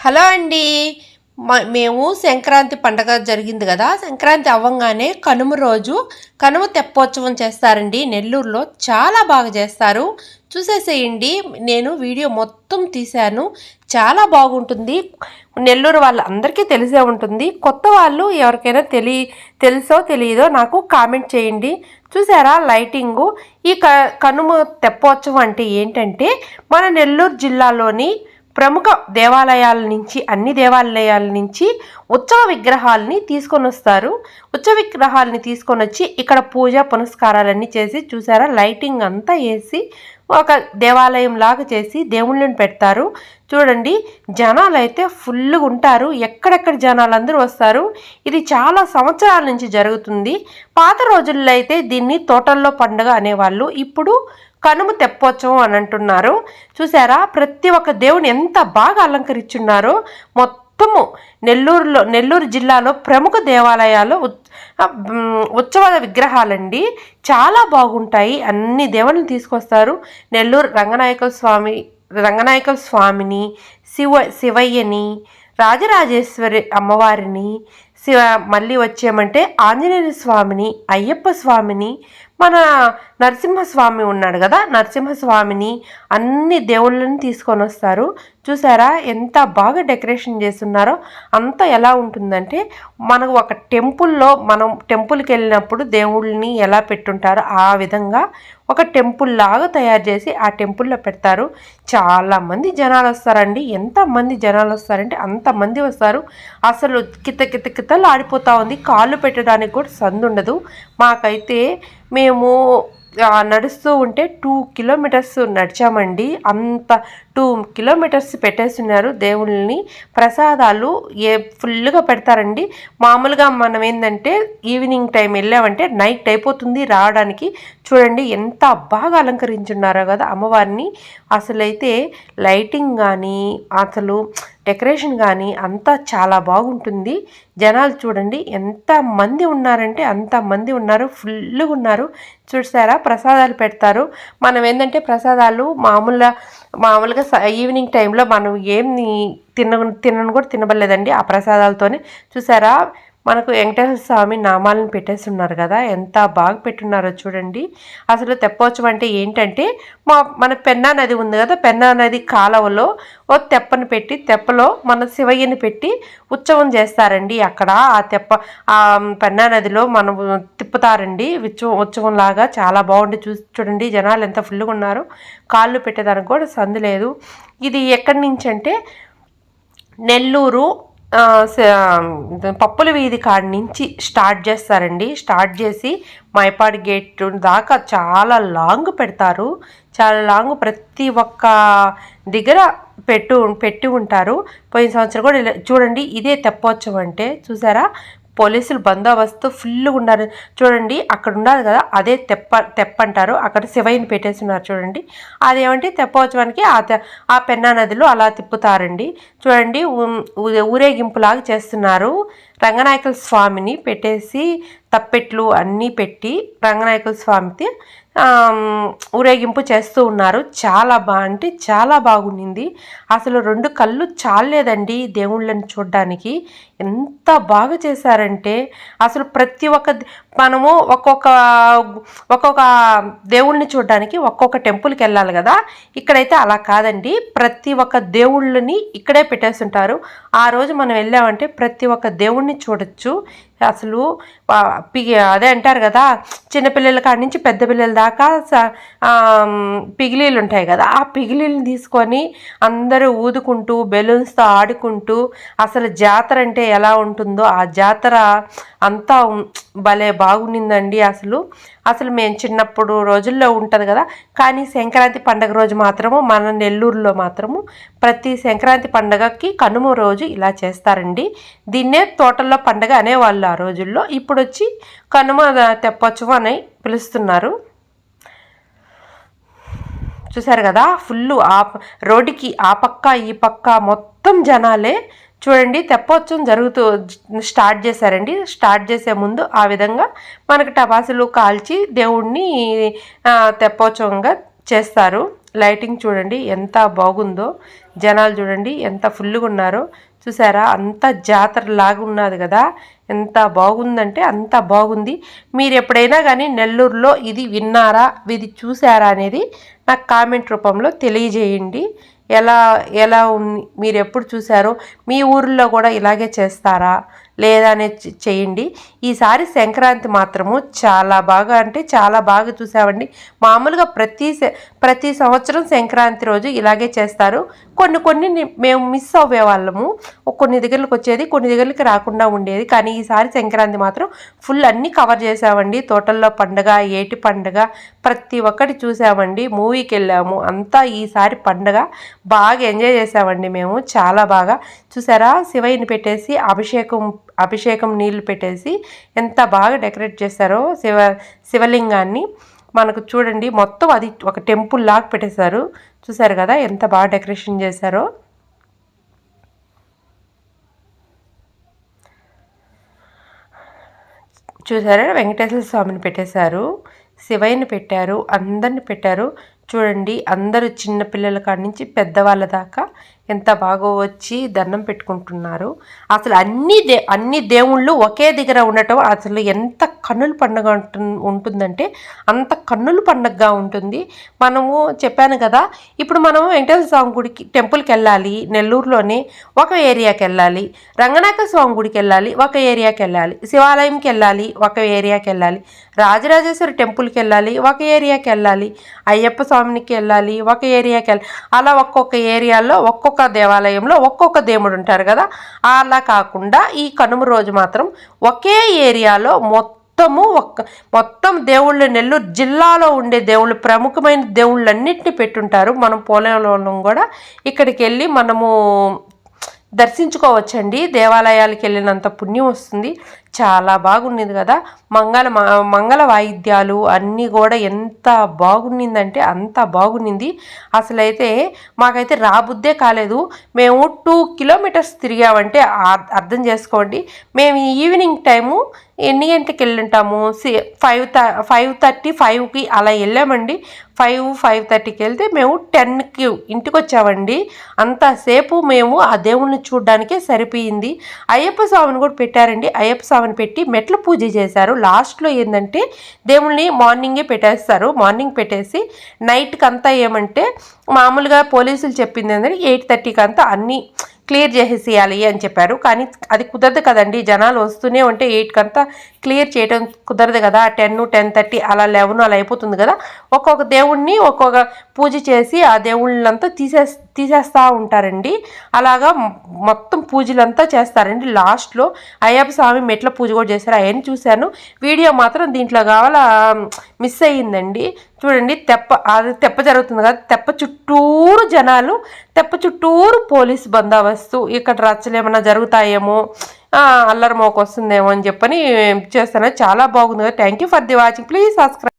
Hello అండి. మ- మేము సంక్రాంతి పండగ జరిగింది కదా సంక్రాంతి అవ్వంగానే కనుమ రోజు కనుమ తెప్పోత్సవం చేస్తారండి. నెల్లూరులో చాలా బాగా చేస్తారు. చూసేసేయండి నేను వీడియో మొత్తం తీశాను. చాలా బాగుంటుంది. నెల్లూరు వాళ్ళందరికీ తెలిసే ఉంటుంది. కొత్త వాళ్ళు ఎవరికైనా తెలి తెలుసో తెలియదో నాకు కామెంట్ చేయండి. చూసారా లైటింగు? ఈ క కనుమ తెప్పోత్సవం అంటే ఏంటంటే మన నెల్లూరు జిల్లాలోని ప్రముఖ దేవాలయాల నుంచి అన్ని దేవాలయాల నుంచి ఉత్సవ విగ్రహాలని తీసుకొని వస్తారు. ఉత్సవ విగ్రహాలని తీసుకొని వచ్చి ఇక్కడ పూజ పునస్కారాలన్నీ చేసి చూసారా? లైటింగ్ అంతా వేసి ఒక దేవాలయం లాగా చేసి దేవుళ్ళని పెడతారు. చూడండి జనాలు అయితే ఫుల్గా ఉంటారు. ఎక్కడెక్కడ జనాలు అందరూ వస్తారు. ఇది చాలా సంవత్సరాల నుంచి జరుగుతుంది. పాత రోజుల్లో అయితే దీన్ని తోటల్లో పండుగ అనేవాళ్ళు. ఇప్పుడు కనుమ తెప్పోత్సవం అని అంటున్నారు. చూసారా? ప్రతి ఒక్క దేవుని ఎంత బాగా అలంకరించున్నారో. మొత్తము నెల్లూరులో నెల్లూరు జిల్లాలో ప్రముఖ దేవాలయాలు ఉత్సవాల ఉత్సవ విగ్రహాలండి. చాలా బాగుంటాయి. అన్ని దేవుళ్ళని తీసుకొస్తారు. నెల్లూరు రంగనాయకుల స్వామి రంగనాయకుల స్వామిని శివ శివయ్యని రాజరాజేశ్వరి అమ్మవారిని శివ మళ్ళీ వచ్చామంటే ఆంజనేయ స్వామిని అయ్యప్ప స్వామిని మన నరసింహస్వామి ఉన్నాడు కదా నరసింహస్వామిని అన్ని దేవుళ్ళని తీసుకొని వస్తారు. చూసారా ఎంత బాగా డెకరేషన్ చేస్తున్నారో అంత ఎలా ఉంటుందంటే మనకు ఒక టెంపుల్లో మనం టెంపుల్కి వెళ్ళినప్పుడు దేవుళ్ళని ఎలా పెట్టుంటారో ఆ విధంగా ఒక టెంపుల్ లాగా తయారు చేసి ఆ టెంపుల్లో పెడతారు. చాలామంది జనాలు వస్తారండి. ఎంతమంది జనాలు వస్తారంటే అంతమంది వస్తారు. అసలు కిత కిత కితలు ఆడిపోతూ ఉంది. కాళ్ళు పెట్టడానికి కూడా సందు ఉండదు. మాకైతే మేము నడుస్తూ ఉంటే టూ కిలోమీటర్స్ నడిచామండి. అంత టూ కిలోమీటర్స్ పెట్టేస్తున్నారు. దేవుళ్ళని ప్రసాదాలు ఏ ఫుల్గా పెడతారండి. మామూలుగా మనం ఏంటంటే ఈవినింగ్ టైం వెళ్ళామంటే నైట్ అయిపోతుంది రావడానికి. చూడండి ఎంత బాగా అలంకరించున్నారో కదా అమ్మవారిని. అసలైతే లైటింగ్ కానీ అసలు డెకరేషన్ కానీ అంతా చాలా బాగుంటుంది. జనాలు చూడండి ఎంత మంది ఉన్నారంటే అంత మంది ఉన్నారు ఫుల్గా ఉన్నారు. చూసారా? ప్రసాదాలు పెడతారు. మనం ఏంటంటే ప్రసాదాలు మామూలుగా మామూలుగా స- ఈవినింగ్ టైంలో మనం ఏం తిన తినను కూడా తినబడలేదండి ఆ ప్రసాదాలతోనే. చూసారా? మనకు వెంకటేశ్వర స్వామి నామాలను పెట్టేస్తున్నారు కదా ఎంత బాగా పెట్టున్నారో చూడండి. అసలు తెప్పోత్సవం అంటే ఏంటంటే మా మన పెన్నా నది ఉంది కదా పెన్నా నది కాలువలో ఓ తెప్పని పెట్టి తెప్పలో మన శివయ్యని పెట్టి ఉత్సవం చేస్తారండి అక్కడ. ఆ తెప్ప ఆ పెన్నా నదిలో మనం తిప్పుతారండి. ఉత్సవం ఉత్సవం లాగా చాలా బాగుంది చూసి చూడండి. జనాలు ఎంత ఫుల్గా ఉన్నారు. కాళ్ళు పెట్టేదానికి కూడా సందు లేదు. ఇది ఎక్కడి నుంచి అంటే నెల్లూరు పప్పుల వీధి కాడి నుంచి స్టార్ట్ చేస్తారండి. స్టార్ట్ చేసి మైపాడు గేట్ దాకా చాలా లాంగ్ పెడతారు. చాలా లాంగ్ ప్రతి ఒక్క దగ్గర పెట్టు పెట్టి ఉంటారు. పోయిన సంవత్సరం కూడా ఇలా- చూడండి ఇదే తెప్పోత్సవం అంటే చూసారా? పోలీసులు బందోబస్తు ఫుల్గా ఉన్నారు. చూడండి అక్కడ ఉన్నారు కదా అదే తెప్ప తెప్ప అంటారు అక్కడ శివయ్యని పెట్టేస్తున్నారు చూడండి. అదేమంటే తెప్పోత్సవానికి ఆ తె- ఆ పెన్నా నదిలో అలా తిప్పుతారండి. చూడండి ఊరేగింపులాగా చేస్తున్నారు. రంగనాయకుల స్వామిని పెట్టేసి తప్పెట్లు అన్నీ పెట్టి రంగనాయకుల స్వామికి ఊరేగింపు చేస్తూ ఉన్నారు. చాలా బా అంటే చాలా బాగుండింది. అసలు రెండు కళ్ళు చాలేదండి దేవుళ్ళని చూడడానికి. ఎంత బాగా చేశారంటే అసలు ప్రతి ఒక్క మనము ఒక్కొక్క ఒక్కొక్క దేవుళ్ళని చూడడానికి ఒక్కొక్క టెంపుల్కి వెళ్ళాలి కదా. ఇక్కడైతే అలా కాదండి. ప్రతి ఒక్క దేవుళ్ళని ఇక్కడే పెట్టేస్తుంటారు. ఆ రోజు మనం వెళ్ళామంటే ప్రతి ఒక్క దేవుణ్ణి చూడొచ్చు. అసలు పిగి అదే అంటారు కదా చిన్నపిల్లల కాడి నుంచి పెద్ద పిల్లల దాకా స- పిగిలీలు ఉంటాయి కదా ఆ పిగిలీలను తీసుకొని అందరూ ఊదుకుంటూ బెలూన్స్తో ఆడుకుంటూ అసలు జాతర అంటే ఎలా ఉంటుందో ఆ జాతర అంతా భలే బాగుండిందండి అసలు. అసలు మేము చిన్నప్పుడు రోజుల్లో ఉంటుంది కదా కానీ సంక్రాంతి పండగ రోజు మాత్రము మన నెల్లూరులో మాత్రము ప్రతి సంక్రాంతి పండగకి కనుమ రోజు ఇలా చేస్తారండి. దీన్నే తోటల్లో పండగ అనేవాళ్ళు ఆ రోజుల్లో ఇప్పుడు వచ్చి కనుమ తెప్పొచ్చు అని పిలుస్తున్నారు. చూసారు కదా ఫుల్ ఆ రోడ్డుకి ఆ పక్క ఈ పక్క మొత్తం జనాలే చూడండి తెప్పోత్సవం జరుగుతూ స్టార్ట్ చేశారండి. స్టార్ట్ చేసే ముందు ఆ విధంగా మనకు టపాసులు కాల్చి దేవుణ్ణి తెప్పోత్సవంగా చేస్తారు. లైటింగ్ చూడండి ఎంత బాగుందో. జనాలు చూడండి ఎంత ఫుల్గా ఉన్నారో. చూసారా? అంత జాతర లాగా ఉన్నది కదా. ఎంత బాగుందంటే అంత బాగుంది. మీరు ఎప్పుడైనా కానీ నెల్లూరులో ఇది విన్నారా? ఇది చూసారా అనేది నాకు కామెంట్ రూపంలో తెలియజేయండి. ఎలా ఎలా ఉంది మీరు ఎప్పుడు చూసారో? మీ ఊర్లో కూడా ఇలాగే చేస్తారా? లేదా అనేది చేయండి. ఈసారి సంక్రాంతి మాత్రము చాలా బాగా అంటే చాలా బాగా చూసామండి. మామూలుగా ప్రతి ప్రతి సంవత్సరం సంక్రాంతి రోజు ఇలాగే చేస్తారు. కొన్ని కొన్ని మేము మిస్ అవ్వే వాళ్ళము కొన్ని దగ్గరకు వచ్చేది కొన్ని దగ్గరికి రాకుండా ఉండేది. కానీ ఈసారి సంక్రాంతి మాత్రం ఫుల్ అన్నీ కవర్ చేసామండి తోటల్లో పండగ ఏటి పండగ ప్రతి ఒక్కటి చూసామండి. మూవీకి వెళ్ళాము. అంతా ఈసారి పండగ. బాగా ఎంజాయ్ చేసామండి మేము. చాలా బాగా. చూసారా? శివయ్యని పెట్టేసి అభిషేకం అభిషేకం నీళ్ళు పెట్టేసి ఎంత బాగా డెకరేట్ చేశారో శివ శివలింగాన్ని. మనకు చూడండి మొత్తం అది ఒక టెంపుల్ లాగా పెట్టేశారు. చూసారు కదా ఎంత బాగా డెకరేషన్ చేశారో. చూసారా? వెంకటేశ్వర స్వామిని పెట్టేశారు. శివయ్యని పెట్టారు. అందరిని పెట్టారు. చూడండి అందరూ చిన్నపిల్లల కాడి నుంచి పెద్దవాళ్ళ దాకా ఎంత బాగా వచ్చి దండం పెట్టుకుంటున్నారు. అసలు అన్ని దే అన్ని దేవుళ్ళు ఒకే దగ్గర ఉండటం అసలు ఎంత కన్నుల పండుగ ఉంటుందంటే అంత కన్నుల పండుగగా ఉంటుంది. మనము చెప్పాను కదా ఇప్పుడు మనం వెంకటేశ్వర స్వామి గుడికి టెంపుల్కి వెళ్ళాలి నెల్లూరులోనే ఒక ఏరియాకి వెళ్ళాలి రంగనాథ స్వామి గుడికి వెళ్ళాలి ఒక ఏరియాకి వెళ్ళాలి శివాలయంకి వెళ్ళాలి ఒక ఏరియాకి వెళ్ళాలి రాజరాజేశ్వరి టెంపుల్కి వెళ్ళాలి ఒక ఏరియాకి వెళ్ళాలి అయ్యప్ప స్వామికి వెళ్ళాలి ఒక ఏరియాకి వెళ్ళాలి. అలా ఒక్కొక్క ఏరియాలో ఒక్కొక్క ఒక్కొక్క దేవాలయంలో ఒక్కొక్క దేవుడు ఉంటారు కదా. అలా కాకుండా ఈ కనుమ రోజు మాత్రం ఒకే ఏరియాలో మొత్తము ఒక్క మొత్తం దేవుళ్ళు నెల్లూరు జిల్లాలో ఉండే దేవుళ్ళు ప్రముఖమైన దేవుళ్ళన్నింటినీ పెట్టుంటారు. మనం పోలవరం కూడా ఇక్కడికి వెళ్ళి మనము దర్శించుకోవచ్చండి. దేవాలయాలకు వెళ్ళినంత పుణ్యం వస్తుంది. చాలా బాగుండింది కదా. మంగళ మంగళ వాయిద్యాలు అన్నీ కూడా ఎంత బాగుండిందంటే అంత బాగుండింది అసలైతే మాకైతే రాబుద్దే కాలేదు. మేము టూ కిలోమీటర్స్ తిరిగామంటే అర్థం చేసుకోండి. మేము ఈవినింగ్ టైము ఎన్ని గంటలకు వెళ్ళుంటాము? సి ఫైవ్ థ ఫైవ్ థర్టీ ఫైవ్కి అలా వెళ్ళామండి. ఫైవ్ ఫైవ్ థర్టీకి వెళ్తే మేము టెన్కి ఇంటికి వచ్చామండి అంతసేపు మేము ఆ దేవుణ్ణి చూడడానికే సరిపోయింది. అయ్యప్ప స్వామిని కూడా పెట్టారండి. అయ్యప్ప స్వామి స్వామిని పెట్టి మెట్ల పూజ చేశారు. లాస్ట్లో ఏంటంటే దేవుల్ని మార్నింగే పెట్టేస్తారు. మార్నింగ్ పెట్టేసి నైట్కి అంతా ఏమంటే మామూలుగా పోలీసులు చెప్పింది ఏంటంటే ఎయిట్ థర్టీకి అంతా అన్నీ క్లియర్ చేసేసేయాలి అని చెప్పారు. కానీ అది కుదరదు కదండి. జనాలు వస్తూనే ఉంటే ఎయిట్కి అంతా క్లియర్ చేయడం కుదరదు కదా. టెన్ టెన్ థర్టీ అలా లెవెన్ అలా అయిపోతుంది కదా. ఒక్కొక్క దేవుణ్ణి ఒక్కొక్క పూజ చేసి ఆ దేవుళ్ళంతా తీసే తీసేస్తూ ఉంటారండి. అలాగా మొత్తం పూజలంతా చేస్తారండి. లాస్ట్లో అయ్యప్ప స్వామి మెట్ల పూజ కూడా చేస్తారు అవన్నీ చూశాను. వీడియో మాత్రం దీంట్లో కావాలా మిస్ అయ్యిందండి. చూడండి తెప్ప అది తెప్ప జరుగుతుంది కదా తెప్ప చుట్టూరు జనాలు తెప్ప చుట్టూరు పోలీస్ బందోబస్తు ఇక్కడ రచ్చలు ఏమైనా జరుగుతాయేమో అల్లరి మోకొస్తుందేమో అని చెప్పని చేస్తాను. చాలా బాగుంది కదా. Thank you for the watching please subscribe